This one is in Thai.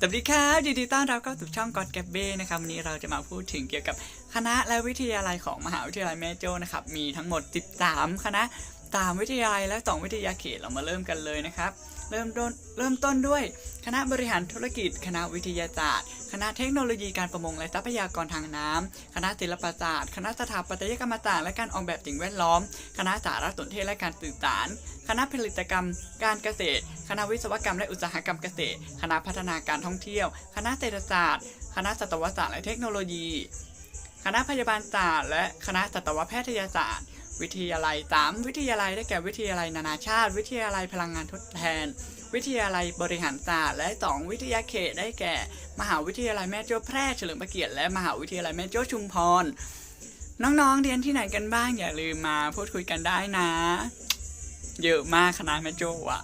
สวัสดีครับยินดีต้อนรับเข้าสู่ช่องกอดแกบเบ้นะครับวันนี้เราจะมาพูดถึงเกี่ยวกับคณะและวิทยาลัยของมหาวิทยาลัยแม่โจ้นะครับมีทั้งหมด 13 คณะ ตามวิทยาลัยและ2วิทยาเขตเรามาเริ่มกันเลยนะครับ เริ่มต้นเริ่มต้นด้วย คณะบริหารธุรกิจ คณะวิทยาศาสตร์ คณะเทคโนโลยีการประมงและทรัพยากรทางน้ำคณะศิลปศาสตร์ คณะสถาปัตยกรรมศาสตร์และการออกแบบสิ่งแวดล้อม คณะสารสนเทศและการสื่อสาร คณะผลิตกรรม การเกษตร คณะวิศวกรรมและอุตสาหกรรมเกษตร คณะพัฒนาการท่องเที่ยว คณะเศรษฐศาสตร์ คณะสัตวศาสตร์และเทคโนโลยี คณะพยาบาลศาสตร์ และคณะสัตวแพทยศาสตร์ วิทยาลัยสามวิทยาลัยได้แก่วิทยาลัยนานาชาติ วิทยาลัยพลังงานทดแทน วิทยาลัยบริหารศาสตร์และสองวิทยาเขตได้แก่ มหาวิทยาลัยแม่โจ้แพร่เฉลิมพระเกียรติและมหาวิทยาลัยแม่โจ้ชุมพร น้องๆเรียนที่ไหนกันบ้างอย่าลืมมาพูดคุยกันได้นะ เยอะมากคณะแม่โจ้อะ